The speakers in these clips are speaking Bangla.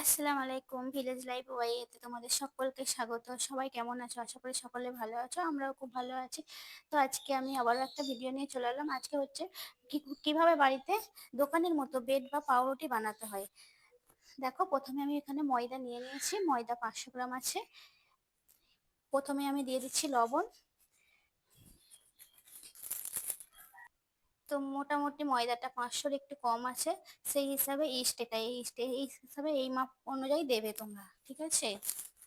আসসালামু আলাইকুম ভিলেজ লাইফ ওয়াইতে তোমাদের সকলকে স্বাগত। সবাই কেমন আছো? আশা করি সকলে ভালো আছো, আমরাও খুব ভালো আছি। তো আজকে আমি আবারও একটা ভিডিও নিয়ে চলে এলাম। আজকে হচ্ছে কীভাবে বাড়িতে দোকানের মতো ব্রেড বা পাউরুটি বানাতে হয়? দেখো, প্রথমে আমি এখানে ময়দা নিয়ে নিয়েছি। ময়দা পাঁচশো গ্রাম আছে। প্রথমে আমি দিয়ে দিচ্ছি লবণ। তো মোটামুটি ময়দাটা পাঁচশোর একটু কম আছে, সেই হিসাবে ইস্ট এটা এই ইস্ট এই হিসাবে এই মাপ অনুযায়ী দেবে তোমরা, ঠিক আছে?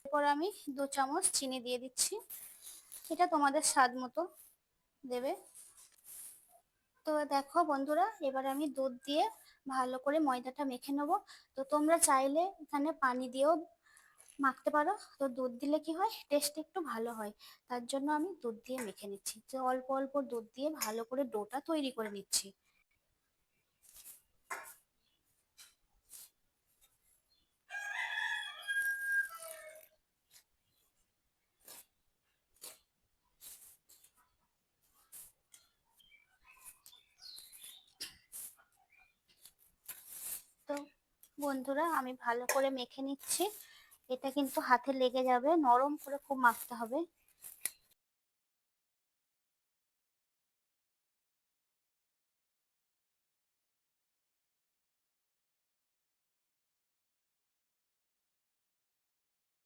এরপর আমি দু চামচ চিনি দিয়ে দিচ্ছি, এটা তোমাদের স্বাদ মতো দেবে। তো দেখো বন্ধুরা, এবার আমি দুধ দিয়ে ভালো করে ময়দাটা মেখে নেব। তো তোমরা চাইলে এখানে পানি দিয়েও মাখতে পারো। তো দুধ দিলে কি হয়? টেস্ট একটু ভালো হয়। তার জন্য আমি দুধ দিয়ে মেখে নিচ্ছি। যে অল্প অল্প দুধ দিয়ে ভালো করে ডোটা তৈরি করে নিচ্ছি। তো বন্ধুরা, আমি ভালো করে মেখে নিচ্ছি। এটা কিন্তু হাতে লেগে যাবে নরম করে খুব মাখতে হবে।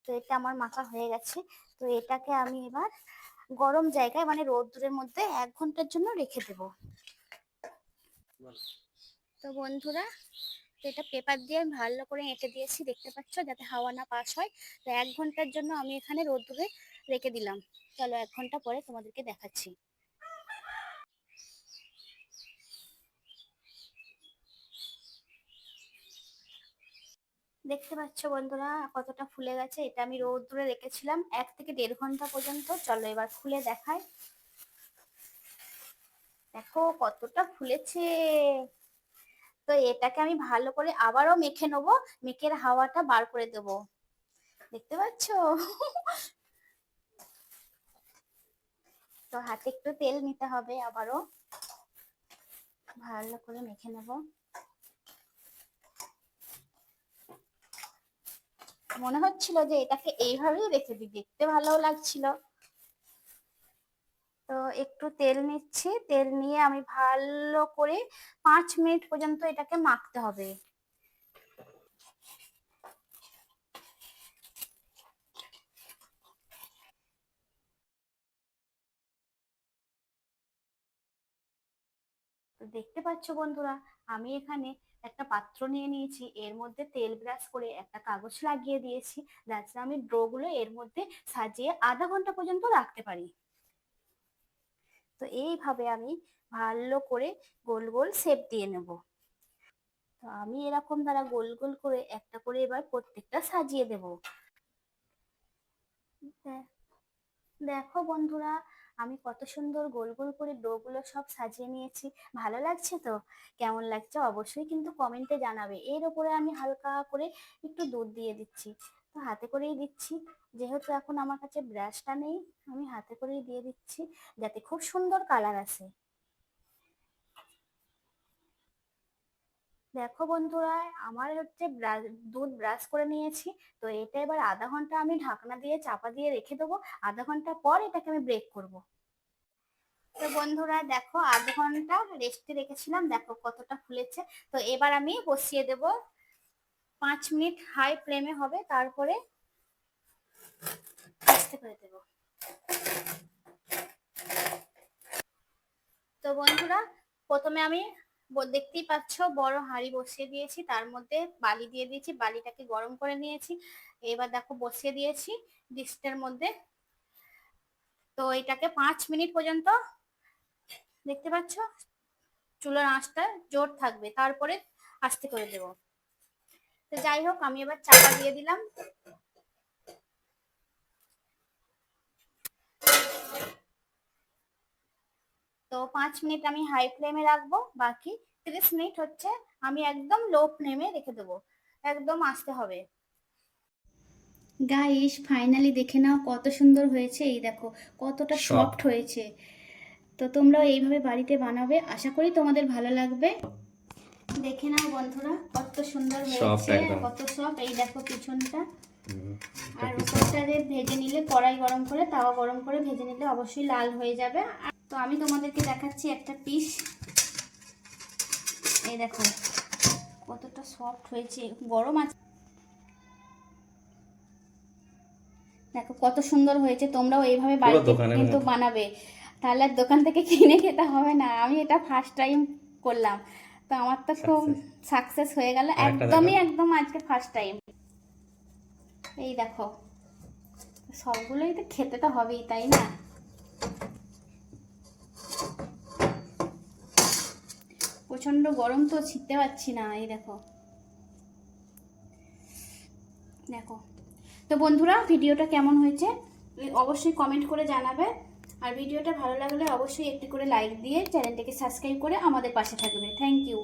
তো এটা আমার মাখা হয়ে গেছে। তো এটাকে আমি এবার গরম জায়গায় মানে রোদ্দুরের মধ্যে এক ঘণ্টার জন্য রেখে দেব। তো বন্ধুরা তো এটা পেপার দিয়ে আমি ভালো করে এঁটে দিয়েছি, দেখতে পাচ্ছ? যাতে হাওয়া না পাস হয়। তো এক ঘণ্টার জন্য আমি এখানে রোদ্দুরে রেখে দিলাম। চলো এক ঘণ্টা পরে তোমাদেরকে দেখাচ্ছি। দেখতে পাচ্ছ বন্ধুরা, কতটা ফুলে গেছে? এটা আমি রোদ রোদ্দুরে রেখেছিলাম। এক থেকে দেড় ঘণ্টা পর্যন্ত। চলো এবার খুলে দেখায় দেখো কতটা ফুলেছে! তো এটাকে আমি ভালো করে আবারও মেখে নেব মেখের হাওয়াটা বার করে দেব। দেখতে পাচ্ছ? তো হাতে একটু তেল নিতে হবে আবারও। ভালো করে মেখে নেব। মনে হচ্ছিল যে এটাকে এইভাবেই রেখে দিই, দেখতে ভালো লাগছিল। একটু তেল নিচ্ছি। তেল নিয়ে আমি ভালো করে পাঁচ মিনিট পর্যন্ত এটাকে মাখতে হবে। দেখতে পাচ্ছ বন্ধুরা, আমি এখানে একটা পাত্র নিয়ে নিয়েছি। এর মধ্যে তেল ব্রাশ করে একটা কাগজ লাগিয়ে দিয়েছি। যাতে আমি ড্রোগুলো এর মধ্যে সাজিয়ে আধা ঘণ্টা পর্যন্ত রাখতে পারি। তো এইভাবে আমি ভালো করে গোল গোল শেপ দিয়ে নেব। তো আমি এরকম দ্বারা গোল গোল করে একটা করে এবার প্রত্যেকটা সাজিয়ে দেব। দেখো বন্ধুরা, আমি কত সুন্দর গোল গোল করে ডোগুলো সব সাজিয়ে নিয়েছি। ভালো লাগছে তো? কেমন লাগছে অবশ্যই কিন্তু কমেন্টে জানাবে। এর উপরে আমি হালকা করে একটু দুধ দিয়ে দিচ্ছি। তো হাতে করেই দিচ্ছি। যেহেতু এখন আমার কাছে ব্রাশটা নেই, আমি হাতে করেই দিয়ে দিচ্ছি যাতে খুব সুন্দর কালার আসে। দেখো বন্ধুরা, আমার হচ্ছে দুধ ব্রাশ করে নিয়েছি। তো এটা এবার আধা ঘণ্টা আমি ঢাকনা দিয়ে, চাপা দিয়ে রেখে দেবো। আধা ঘণ্টা পর এটাকে আমি ব্রেক করব। তো বন্ধুরা, দেখো আধ ঘণ্টা রেস্টে রেখেছিলাম। দেখো কতটা ফুলেছে। তো এবার আমি বসিয়ে দেব পাঁচ মিনিট হাই ফ্লেমে হবে, তারপরে আস্তে করে দেব। তো বন্ধুরা, প্রথমে আমি দেখতেই পাচ্ছ, বড় হাঁড়ি বসিয়ে দিয়েছি, তার মধ্যে বালি দিয়ে দিয়েছি, বালিটাকে গরম করে নিয়েছি। এবার দেখো, বসিয়ে দিয়েছি ডিশটার মধ্যে। তো এটাকে পাঁচ মিনিট পর্যন্ত দেখতে পাচ্ছ, চুলার আঁচটা জোর থাকবে, তারপরে আস্তে করে দেব। তো যাই হোক আমি এবার চাপা দিয়ে দিলাম। তো পাঁচ মিনিট আমি হাই ফ্লেমে রাখব বাকি তিরিশ মিনিট হচ্ছে আমি একদম লো ফ্লেমে রেখে দেবো। একদম আসতে হবে। গাইস ফাইনালি দেখে নাও কত সুন্দর হয়েছে। এই দেখো কতটা সফট হয়েছে। তো তোমরাও এইভাবে বাড়িতে বানাবে। আশা করি তোমাদের ভালো লাগবে। দেখে নাও বন্ধুরা কত সুন্দর হয়েছে কত সব। এই দেখো পিছনটা। আর উপরটা ভেজে নিলে কড়াই গরম করে তাওয়া গরম করে ভেজে নিলে অবশ্যই লাল হয়ে যাবে। তো আমি তোমাদেরকে দেখাচ্ছি একটা পিস। এই দেখো কতটা সফট হয়েছে গরম আছে। দেখো কত সুন্দর হয়েছে তোমরাও এইভাবে বাড়িতে কিন্তু বানাবে। তাহলে দোকান থেকে কিনে খেতে হবে না। আমি এটা ফার্স্ট টাইম করলাম। তো আমার তো খুব সাকসেস হয়ে গেল। একদমই একদম আজকে ফার্স্ট টাইম এই দেখো সবগুলোই তো খেতে তো হবেই তাই না? প্রচণ্ড গরম তো ছিটতে পারছি না এই দেখো। দেখো। তো বন্ধুরা ভিডিওটা কেমন হয়েছে? অবশ্যই কমেন্ট করে জানাবে। আর ভিডিওটা ভালো লাগলে অবশ্যই একটি করে লাইক দিয়ে চ্যানেলটাকে সাবস্ক্রাইব করে আমাদের পাশে থাকবে। Thank you